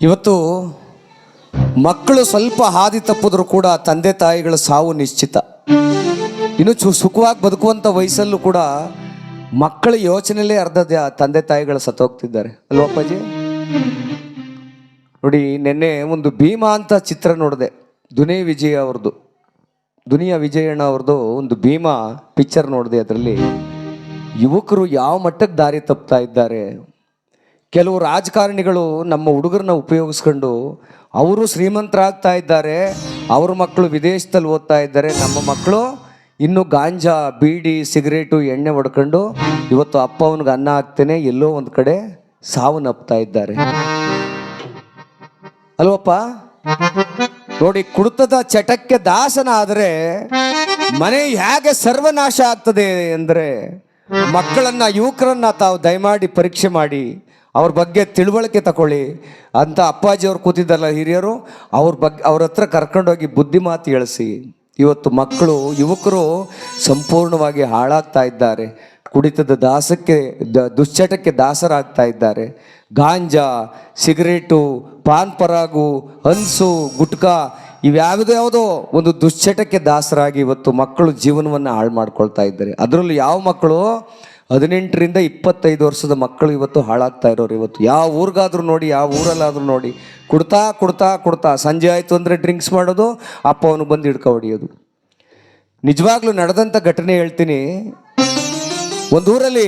ಇವತ್ತು ಮಕ್ಕಳು ಸ್ವಲ್ಪ ಹಾದಿ ತಪ್ಪಿದ್ರು ಕೂಡ ತಂದೆ ತಾಯಿಗಳ ಸಾವು ನಿಶ್ಚಿತ. ಇನ್ನು ಚು ಸುಖವಾಗಿ ಬದುಕುವಂಥ ವಯಸ್ಸಲ್ಲೂ ಕೂಡ ಮಕ್ಕಳ ಯೋಚನೆಯಲ್ಲೇ ಅರ್ಧ ತಂದೆ ತಾಯಿಗಳು ಸತ್ತೋಗ್ತಿದ್ದಾರೆ. ಅಲ್ವಾ ಅಪ್ಪಾಜಿ? ನೋಡಿ, ನಿನ್ನೆ ಒಂದು ಭೀಮಾ ಅಂತ ಚಿತ್ರ ನೋಡಿದೆ. ದುನೇ ವಿಜಯ ಅವ್ರದ್ದು. ದುನಿಯಾ ವಿಜಯಣ್ಣ ಅವ್ರದ್ದು ಒಂದು ಭೀಮಾ ಪಿಕ್ಚರ್ ನೋಡಿದೆ ಅದರಲ್ಲಿ. ಯುವಕರು ಯಾವ ಮಟ್ಟಕ್ಕೆ ದಾರಿ ತಪ್ತಾ ಇದ್ದಾರೆ? ಕೆಲವು ರಾಜಕಾರಣಿಗಳು ನಮ್ಮ ಹುಡುಗರನ್ನ ಉಪಯೋಗಿಸ್ಕೊಂಡು ಅವರು ಶ್ರೀಮಂತರಾಗ್ತಾ ಇದ್ದಾರೆ, ಅವ್ರ ಮಕ್ಕಳು ವಿದೇಶದಲ್ಲಿ ಓದ್ತಾ ಇದ್ದಾರೆ, ನಮ್ಮ ಮಕ್ಕಳು ಇನ್ನು ಗಾಂಜಾ, ಬೀಡಿ, ಸಿಗರೇಟು, ಎಣ್ಣೆ ಹೊಡ್ಕೊಂಡು ಇವತ್ತು ಅಪ್ಪ ಅವನಿಗೆ ಅನ್ನ ಹಾಕ್ತೇನೆ, ಎಲ್ಲೋ ಒಂದು ಕಡೆ ಸಾವನ್ನಪ್ತಾ ಇದ್ದಾರೆ. ಅಲ್ವಪ್ಪ? ನೋಡಿ, ಕುಡಿತದ ಚಟಕ್ಕೆ ದಾಸನ ಆದರೆ ಮನೆ ಹೇಗೆ ಸರ್ವನಾಶ ಆಗ್ತದೆ ಅಂದರೆ ಮಕ್ಕಳನ್ನ, ಯುವಕರನ್ನ ತಾವು ದಯಮಾಡಿ ಪರೀಕ್ಷೆ ಮಾಡಿ ಅವ್ರ ಬಗ್ಗೆ ತಿಳುವಳಿಕೆ ತಗೊಳ್ಳಿ ಅಂತ ಅಪ್ಪಾಜಿ ಅವ್ರು ಕೂತಿದ್ದಲ್ಲ ಹಿರಿಯರು, ಅವ್ರ ಬಗ್ಗೆ ಅವ್ರ ಹತ್ರ ಕರ್ಕೊಂಡೋಗಿ ಬುದ್ಧಿ ಮಾತು ಹೇಳಿಸಿ ಇವತ್ತು ಮಕ್ಕಳು, ಯುವಕರು ಸಂಪೂರ್ಣವಾಗಿ ಹಾಳಾಗ್ತಾ ಇದ್ದಾರೆ. ಕುಡಿತದ ದಾಸಕ್ಕೆ, ದ, ದುಶ್ಚಟಕ್ಕೆ ದಾಸರಾಗ್ತಾ ಇದ್ದಾರೆ. ಗಾಂಜಾ, ಸಿಗರೇಟು, ಪಾನ್ ಪರಾಗು, ಹನ್ಸು, ಗುಟ್ಕಾ ಇವ್ಯಾವುದೋ ಯಾವುದೋ ಒಂದು ದುಶ್ಚಟಕ್ಕೆ ದಾಸರಾಗಿ ಇವತ್ತು ಮಕ್ಕಳು ಜೀವನವನ್ನು ಹಾಳು ಮಾಡ್ಕೊಳ್ತಾ ಇದ್ದಾರೆ. ಅದರಲ್ಲೂ ಯಾವ ಮಕ್ಕಳು? ಹದಿನೆಂಟರಿಂದ ಇಪ್ಪತ್ತೈದು ವರ್ಷದ ಮಕ್ಕಳು ಇವತ್ತು ಹಾಳಾಗ್ತಾ ಇರೋರು ಇವತ್ತು. ಯಾವ ಊರಿಗಾದ್ರೂ ನೋಡಿ, ಯಾವ ಊರಲ್ಲಾದರೂ ನೋಡಿ. ಕುಡ್ತಾ ಕುಡ್ತಾ ಕುಡ್ತಾ. ಸಂಜೆ ಆಯಿತು ಅಂದರೆ ಡ್ರಿಂಕ್ಸ್ ಮಾಡೋದು, ಅಪ್ಪ ಅವನು ಬಂದು ಹಿಡ್ಕೊ ಹೊಡಿಯೋದು. ನಿಜವಾಗ್ಲೂ ನಡೆದಂಥ ಘಟನೆ ಹೇಳ್ತೀನಿ. ಒಂದು ಊರಲ್ಲಿ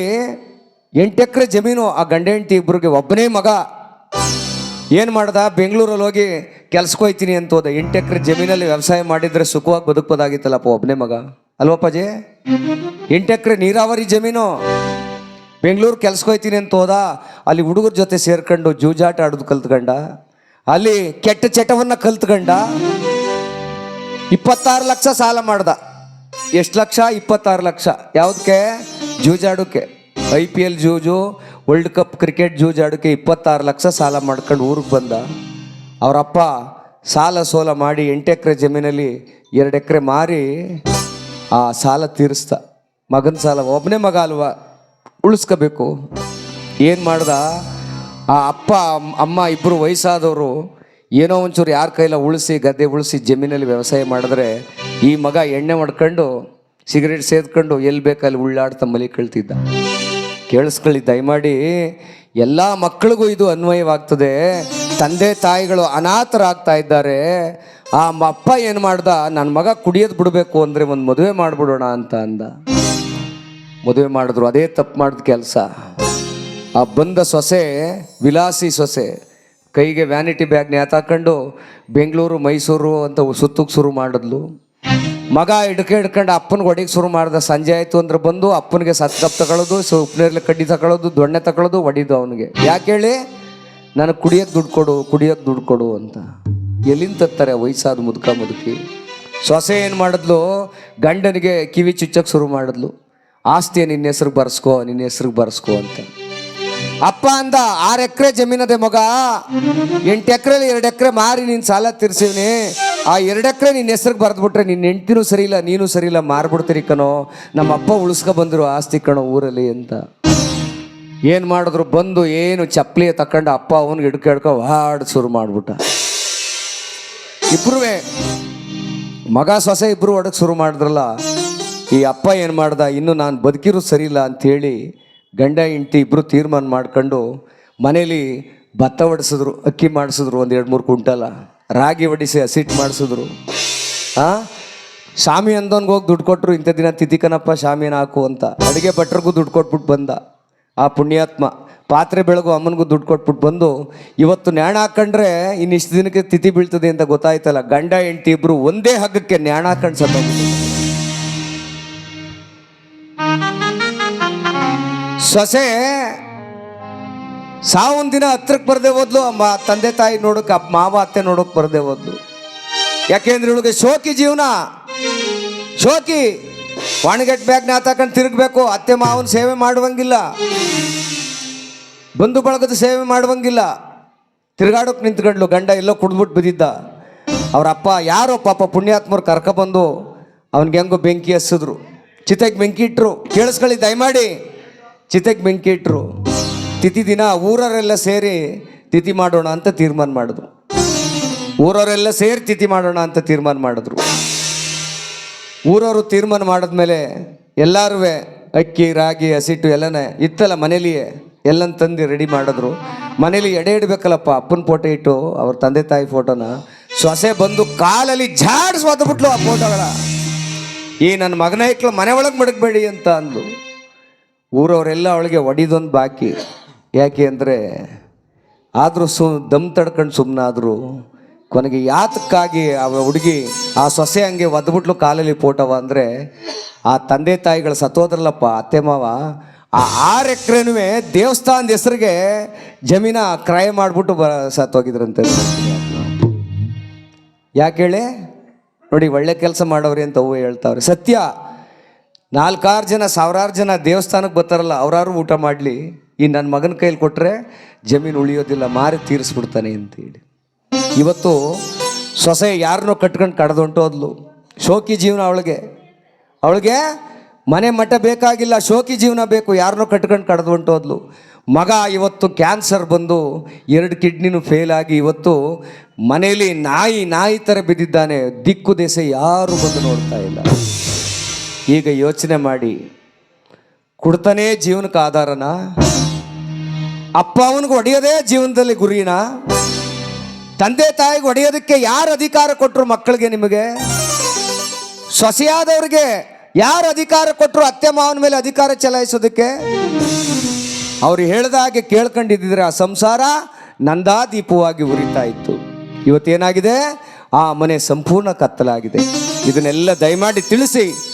ಎಂಟು ಎಕರೆ ಜಮೀನು, ಆ ಗಂಡ ಹೆಂಡತಿ ಇಬ್ಬರಿಗೆ ಒಬ್ಬನೇ ಮಗ. ಏನು ಮಾಡ್ದ? ಬೆಂಗಳೂರಲ್ಲಿ ಹೋಗಿ ಕೆಲ್ಸಕ್ಕೆ ಹೋಯ್ತೀನಿ ಅಂತ ಹೋದ. ಎಂಟು ಎಕರೆ ಜಮೀನಲ್ಲಿ ವ್ಯವಸಾಯ ಮಾಡಿದರೆ ಸುಖವಾಗಿ ಬದುಕಬೋದಾಗಿತ್ತಲ್ಲಪ್ಪ ಒಬ್ಬನೇ ಮಗ. ಅಲ್ವಪ್ಪಾಜಿ? ಎಂಟು ಎಕರೆ ನೀರಾವರಿ ಜಮೀನು. ಬೆಂಗಳೂರು ಕೆಲ್ಸಕ್ಕೆ ಅಂತ ಹೋದ, ಅಲ್ಲಿ ಹುಡುಗರ ಜೊತೆ ಸೇರ್ಕೊಂಡು ಜೂಜಾಟ ಆಡೋದು ಕಲ್ತ್ಕಂಡ, ಅಲ್ಲಿ ಕೆಟ್ಟ ಚಟವನ್ನು ಕಲ್ತ್ಕಂಡ, ಇಪ್ಪತ್ತಾರು ಲಕ್ಷ ಸಾಲ ಮಾಡ್ದ. ಎಷ್ಟು ಲಕ್ಷ? ಇಪ್ಪತ್ತಾರು ಲಕ್ಷ. ಯಾವುದಕ್ಕೆ ಜೂಜಾಡೋಕ್ಕೆ. ಐ ಪಿ ಎಲ್ ಜೂಜು, ವರ್ಲ್ಡ್ ಕಪ್ ಕ್ರಿಕೆಟ್ ಜೂಜಾಡೋಕ್ಕೆ ಇಪ್ಪತ್ತಾರು ಲಕ್ಷ ಸಾಲ ಮಾಡ್ಕೊಂಡು ಊರಿಗೆ ಬಂದ. ಅವರಪ್ಪ ಸಾಲ ಸೋಲ ಮಾಡಿ ಎಂಟು ಎಕರೆ ಜಮೀನಲ್ಲಿ ಎರಡು ಎಕರೆ ಮಾರಿ ಆ ಸಾಲ ತೀರಿಸ್ದ ಮಗನ ಸಾಲ, ಒಬ್ಬನೇ ಮಗ ಅಲ್ವಾ? ಉಳಿಸ್ಕೋಬೇಕು. ಏನು ಮಾಡ್ದ? ಆ ಅಪ್ಪ, ಅಮ್ಮ ಇಬ್ಬರು ವಯಸ್ಸಾದವರು ಏನೋ ಒಂಚೂರು ಯಾರ ಕೈಲ ಉಳಿಸಿ, ಗದ್ದೆ ಉಳಿಸಿ ಜಮೀನಲ್ಲಿ ವ್ಯವಸಾಯ ಮಾಡಿದ್ರೆ ಈ ಮಗ ಎಣ್ಣೆ ಮಾಡ್ಕೊಂಡು, ಸಿಗರೇಟ್ ಸೇದ್ಕೊಂಡು ಎಲ್ಲಿ ಬೇಕಲ್ಲಿ ಉಳ್ಳಾಡ್ತಾ ಮಲಿ ಕಳ್ತಿದ್ದ. ಕೇಳಿಸ್ಕೊಳ್ಳಿ, ದಯಮಾಡಿ. ಎಲ್ಲ ಮಕ್ಕಳಿಗೂ ಇದು ಅನ್ವಯವಾಗ್ತದೆ. ತಂದೆ ತಾಯಿಗಳು ಅನಾಥರಾಗ್ತಾ ಇದ್ದಾರೆ. ಆ ಅಪ್ಪ ಏನು ಮಾಡ್ದ? ನನ್ನ ಮಗ ಕುಡಿಯೋದು ಬಿಡಬೇಕು ಅಂದರೆ ಒಂದು ಮದುವೆ ಮಾಡಿಬಿಡೋಣ ಅಂತ ಅಂದ. ಮದುವೆ ಮಾಡಿದ್ರು, ಅದೇ ತಪ್ಪು ಮಾಡಿದ ಕೆಲಸ. ಆ ಬಂದ ಸೊಸೆ, ವಿಲಾಸಿ ಸೊಸೆ, ಕೈಗೆ ವ್ಯಾನಿಟಿ ಬ್ಯಾಗ್ ನೇತಾಕೊಂಡು ಬೆಂಗಳೂರು, ಮೈಸೂರು ಅಂತ ಸುತ್ತಕ್ಕೆ ಶುರು ಮಾಡಿದ್ಲು. ಮಗ ಹಿಡ್ಕೆ ಹಿಡ್ಕೊಂಡು ಅಪ್ಪನ ಹೊಡಿಗೆ ಶುರು ಮಾಡ್ದ. ಸಂಜೆ ಆಯಿತು ಅಂದ್ರೆ ಬಂದು ಅಪ್ಪನಿಗೆ ಸತ್ಕಪ್ ತಗೊಳ್ಳೋದು ಸೊ ಕಡ್ಡಿ ತಗೊಳ್ಳೋದು ದೊಣ್ಣೆ ತಗೊಳ್ಳೋದು ಹೊಡಿದು ಅವನಿಗೆ. ಯಾಕೆ ಹೇಳಿ? ನನಗೆ ಕುಡಿಯೋಕ್ಕೆ ದುಡ್ಡು ಕೊಡು ಕುಡಿಯೋಕ್ಕೆ ದುಡ್ಡು ಕೊಡು ಅಂತ. ಎಲ್ಲಿಂದ ತತ್ತಾರೆ ವಯಸ್ಸಾದ ಮುದುಕ ಮುದುಕಿ? ಸೊಸೆ ಏನು ಮಾಡಿದ್ಲು? ಗಂಡನಿಗೆ ಕಿವಿ ಚುಚ್ಚಕ್ಕೆ ಶುರು ಮಾಡಿದ್ಲು. ಆಸ್ತಿಯ ನಿನ್ನ ಹೆಸ್ರಿಗೆ ಬರ್ಸ್ಕೋ, ನಿನ್ನ ಹೆಸ್ರಿಗೆ ಬರ್ಸ್ಕೋ ಅಂತ. ಅಪ್ಪ ಅಂದ, ಆರು ಎಕರೆ ಜಮೀನದೆ ಮಗ. ಎಂಟು ಎಕರೆಲಿ ಎರಡು ಎಕರೆ ಮಾರಿ ನೀನು ಸಾಲ ತೀರ್ಸಿವ್ನಿ. ಆ ಎರಡು ಎಕರೆ ನಿನ್ನ ಹೆಸ್ರಿಗೆ ಬರೆದ್ಬಿಟ್ರೆ ನಿನ್ನ ಹೆಂಡ್ತಿನೂ ಸರಿ ಇಲ್ಲ ನೀನು ಸರಿ ಇಲ್ಲ ಮಾರ್ಬಿಡ್ತೀರಿ ಕಣೋ. ನಮ್ಮ ಅಪ್ಪ ಉಳಿಸ್ಕೊ ಬಂದರು ಆಸ್ತಿ ಕಣೋ ಊರಲ್ಲಿ ಅಂತ. ಏನು ಮಾಡಿದ್ರು ಬಂದು ಏನು ಚಪ್ಪಲಿ ತಕೊಂಡು ಅಪ್ಪ ಅವನಿಗೆ ಹಿಡ್ಕೊ ಹಾಡ್ ಶುರು ಮಾಡ್ಬಿಟ್ಟ. ಇಬ್ರುವೆ, ಮಗ ಸೊಸೆ ಇಬ್ರು ಹೊಡಕ್ ಶುರು ಮಾಡಿದ್ರಲ್ಲ, ಈ ಅಪ್ಪ ಏನು ಮಾಡ್ದ, ಇನ್ನು ನಾನು ಬದುಕಿರೋ ಸರಿಯಿಲ್ಲ ಅಂಥೇಳಿ ಗಂಡ ಹೆಂಡತಿ ಇಬ್ಬರು ತೀರ್ಮಾನ ಮಾಡ್ಕೊಂಡು ಮನೇಲಿ ಭತ್ತ ಹೊಡಿಸಿದ್ರು ಅಕ್ಕಿ ಮಾಡಿಸಿದ್ರು ಒಂದು ಎರಡು ಮೂರು ಕುಂಟಲ ರಾಗಿ ಹೊಡಿಸಿ ಹಸಿಟ್ಟು ಮಾಡಿಸಿದ್ರು. ಆ? ಶಾಮಿ ಅಂದವನ್ಗೆ ಹೋಗಿ ದುಡ್ಡು ಕೊಟ್ಟರು ಇಂಥ ದಿನ ತಿದ್ದಿಕನಪ್ಪ ಶಾಮಿನ ಹಾಕು ಅಂತ. ಅಡುಗೆ ಭಟ್ರಿಗೂ ದುಡ್ಡು ಕೊಟ್ಬಿಟ್ಟು ಬಂದ. ಆ ಪುಣ್ಯಾತ್ಮ ಪಾತ್ರೆ ಬೆಳಗು ಅಮ್ಮನಿಗೂ ದುಡ್ಡು ಕೊಟ್ಬಿಟ್ಟು ಬಂದು, ಇವತ್ತು ನ್ಯಾಣ ಹಾಕೊಂಡ್ರೆ ಇನ್ನಿಷ್ಟು ದಿನಕ್ಕೆ ತಿಥಿ ಬೀಳ್ತದೆ ಅಂತ ಗೊತ್ತಾಯ್ತಲ್ಲ, ಗಂಡ ಹೆಂಡತಿ ಇಬ್ರು ಒಂದೇ ಹಗ್ಗಕ್ಕೆ ನ್ಯಾಣ ಹಾಕೊಂಡು ಸತ್ತೋಗ್ಬಿಟ್ಟು ಸೊಸೆ ಸಾವೊಂದು ದಿನ ಹತ್ರಕ್ಕೆ ಬರದೆ ಹೋದ್ಲು, ಅಮ್ಮ ತಂದೆ ತಾಯಿ ನೋಡೋಕೆ ಮಾವ ಅತ್ತೆ ನೋಡೋಕೆ ಬರದೆ ಹೋದ್ಲು. ಯಾಕೆಂದ್ರೆ ಇವಳಿಗೆ ಶೋಕಿ ಜೀವನ. ಶೋಕಿ. ವಾಣಿಗೆಟ್ ಬ್ಯಾಗ್ ತಿರುಗಬೇಕು. ಅತ್ತೆ ಮಾವನ ಸೇವೆ ಮಾಡುವಂಗಿಲ್ಲ. ಬಂಧು ಬಳಗದ ಸೇವೆ ಮಾಡುವಂಗಿಲ್ಲ. ತಿರುಗಾಡೋಕೆ ನಿಂತ್ಕೊಂಡ್ಲು ಗಂಡ ಎಲ್ಲೋ ಕುಡ್ಬಿಟ್ಟು ಬಿದ್ದಿದ್ದ. ಅವ್ರ ಅಪ್ಪ ಯಾರೋ ಪಾಪ ಪುಣ್ಯಾತ್ಮರು ಕರ್ಕೊಬಂದು ಅವನಿಗೆ ಹೆಂಗೋ ಬೆಂಕಿ ಹಸಿದ್ರು ಚಿತೆಗೆ ಬೆಂಕಿ ಇಟ್ಟರು ಕೇಳಿಸ್ಕೊಳ್ಳಿ, ದಯಮಾಡಿ. ಚಿತೆಗೆ ಬೆಂಕಿ ಇಟ್ಟರು ತಿಥಿ ದಿನ ಊರವರೆಲ್ಲ ಸೇರಿ ತಿಥಿ ಮಾಡೋಣ ಅಂತ ತೀರ್ಮಾನ ಮಾಡಿದ್ರು. ಊರವರೆಲ್ಲ ಸೇರಿ ತಿಥಿ ಮಾಡೋಣ ಅಂತ ತೀರ್ಮಾನ ಮಾಡಿದ್ರು. ಊರವರು ತೀರ್ಮಾನ ಮಾಡಿದ್ಮೇಲೆ ಎಲ್ಲರೂ ಅಕ್ಕಿ, ರಾಗಿ, ಹಸಿಟ್ಟು ಎಲ್ಲನೇ ಇತ್ತಲ್ಲ ಮನೇಲಿಯೇ ಎಲ್ಲನ ತಂದು ರೆಡಿ ಮಾಡಿದ್ರು. ಮನೇಲಿ ಎಡೆ ಇಡಬೇಕಲ್ಲಪ್ಪ, ಅಪ್ಪನ ಫೋಟೋ ಇಟ್ಟು, ಅವ್ರ ತಂದೆ ತಾಯಿ ಫೋಟೋನ ಸೊಸೆ ಬಂದು ಕಾಲಲ್ಲಿ ಜಾಡ್ಸ್ ಒದ್ಬಿಟ್ಲು ಆ ಫೋಟೋಗಳ ಈ ನನ್ನ ಮಗನ ಇಕ್ಳು ಮನೆ ಒಳಗೆ ಮಡಗಬೇಡಿ ಅಂತ ಅಂದು ಊರವರೆಲ್ಲ ಅವಳಿಗೆ ಒಡಿದೊಂದು ಬಾಕಿ. ಯಾಕೆ ಅಂದರೆ ಆದರೂ ಸು ದಮ್ ತಡ್ಕೊಂಡು ಸುಮ್ಮನಾದ್ರು ಕೊನೆಗೆ ಯಾತಕ್ಕಾಗಿ ಆ ಹುಡುಗಿ ಆ ಸೊಸೆ ಹಂಗೆ ಒದ್ಬಿಟ್ಲು ಕಾಲಲ್ಲಿ ಫೋಟೋವ ಅಂದರೆ, ಆ ತಂದೆ ತಾಯಿಗಳು ಸತ್ತೋದ್ರಲ್ಲಪ್ಪ, ಅತ್ತೆ ಮಾವ, ಆ ಆರು ಎಕರೆನೂ ದೇವಸ್ಥಾನದ ಹೆಸರಿಗೆ ಜಮೀನ ಕ್ರಯ ಮಾಡಿಬಿಟ್ಟು ಬ, ಸತ್ತೋಗಿದ್ರಂತೆ. ಯಾಕೆ ಹೇಳಿ? ನೋಡಿ, ಒಳ್ಳೆ ಕೆಲಸ ಮಾಡೋರಿ ಅಂತ ಅವು ಹೇಳ್ತಾವ್ರಿ. ಸತ್ಯ, ನಾಲ್ಕಾರು ಜನ, ಸಾವಿರಾರು ಜನ ದೇವಸ್ಥಾನಕ್ಕೆ ಬರ್ತಾರಲ್ಲ, ಅವರಾರು ಊಟ ಮಾಡಲಿ. ಈ ನನ್ನ ಮಗನ ಕೈಲಿ ಕೊಟ್ಟರೆ ಜಮೀನು ಉಳಿಯೋದಿಲ್ಲ, ಮಾರಿ ತೀರಿಸ್ಬಿಡ್ತಾನೆ ಅಂತೇಳಿ. ಇವತ್ತು ಸೊಸೆ ಯಾರನ್ನೋ ಕಟ್ಕೊಂಡು ಕಡ್ದೊಂಟೋದ್ಲು ಶೋಕಿ ಜೀವನ ಅವಳಿಗೆ. ಅವಳಿಗೆ ಮನೆ ಮಠ ಬೇಕಾಗಿಲ್ಲ, ಶೋಕಿ ಜೀವನ ಬೇಕು, ಯಾರನ್ನೋ ಕಟ್ಕೊಂಡು ಕಡ್ದು ಹೊಂಟೋದ್ಲು ಮಗ ಇವತ್ತು ಕ್ಯಾನ್ಸರ್ ಬಂದು ಎರಡು ಕಿಡ್ನಿನೂ ಫೇಲ್ ಆಗಿ ಇವತ್ತು ಮನೆಯಲ್ಲಿ ನಾಯಿ ನಾಯಿ ಥರ ಬಿದ್ದಿದ್ದಾನೆ. ದಿಕ್ಕು ದೇಶ ಯಾರು ಬಂದು ನೋಡ್ತಾ ಇಲ್ಲ. ಈಗ ಯೋಚನೆ ಮಾಡಿ, ಕುಡ್ತಾನೇ ಜೀವನಕ್ಕೆ ಆಧಾರನ? ಅಪ್ಪ ಅವನಿಗೆ ಹೊಡೆಯೋದೇ ಜೀವನದಲ್ಲಿ ಗುರಿನ? ತಂದೆ ತಾಯಿಗೆ ಹೊಡೆಯೋದಕ್ಕೆ ಯಾರು ಅಧಿಕಾರ ಕೊಟ್ಟರು ಮಕ್ಕಳಿಗೆ ನಿಮಗೆ? ಸೊಸೆಯಾದವ್ರಿಗೆ ಯಾರು ಅಧಿಕಾರ ಕೊಟ್ಟರು ಅತ್ತೆ ಮಾವನ ಮೇಲೆ ಅಧಿಕಾರ ಚಲಾಯಿಸೋದಕ್ಕೆ? ಅವ್ರು ಹೇಳ್ದ ಹಾಗೆ ಕೇಳ್ಕೊಂಡಿದ್ದಿದ್ರೆ ಆ ಸಂಸಾರ ನಂದಾದೀಪವಾಗಿ ಉರಿತಾ ಇತ್ತು. ಇವತ್ತೇನಾಗಿದೆ? ಆ ಮನೆ ಸಂಪೂರ್ಣ ಕತ್ತಲಾಗಿದೆ. ಇದನ್ನೆಲ್ಲ ದಯಮಾಡಿ ತಿಳಿಸಿ.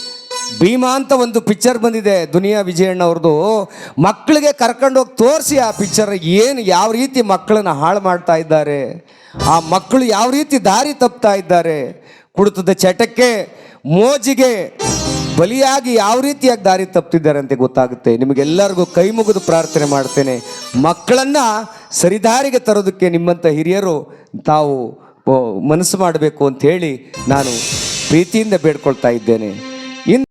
ಭೀಮಾ ಅಂತ ಒಂದು ಪಿಕ್ಚರ್ ಬಂದಿದೆ ದುನಿಯಾ ವಿಜಯಣ್ಣ ಅವ್ರದ್ದು ಮಕ್ಕಳಿಗೆ ಕರ್ಕೊಂಡೋಗಿ ತೋರಿಸಿ ಆ ಪಿಕ್ಚರ್ ಏನು ಯಾವ ರೀತಿ ಮಕ್ಕಳನ್ನ ಹಾಳು ಮಾಡ್ತಾ ಇದ್ದಾರೆ. ಆ ಮಕ್ಕಳು ಯಾವ ರೀತಿ ದಾರಿ ತಪ್ತಾ ಇದ್ದಾರೆ. ಕುಡಿತದ ಚಟಕ್ಕೆ, ಮೋಜಿಗೆ, ಬಲಿಯಾಗಿ ಯಾವ ರೀತಿಯಾಗಿ ದಾರಿ ತಪ್ಪಿದ್ದಾರೆ ಅಂತ ಗೊತ್ತಾಗುತ್ತೆ. ನಿಮಗೆಲ್ಲರಿಗೂ ಕೈ ಮುಗಿದು ಪ್ರಾರ್ಥನೆ ಮಾಡ್ತೇನೆ. ಮಕ್ಕಳನ್ನ ಸರಿದಾರಿಗೆ ತರೋದಕ್ಕೆ ನಿಮ್ಮಂಥ ಹಿರಿಯರು ತಾವು ಮನಸ್ಸು ಮಾಡಬೇಕು ಅಂತ ಹೇಳಿ ನಾನು ಪ್ರೀತಿಯಿಂದ ಬೇಡ್ಕೊಳ್ತಾ ಇದ್ದೇನೆ.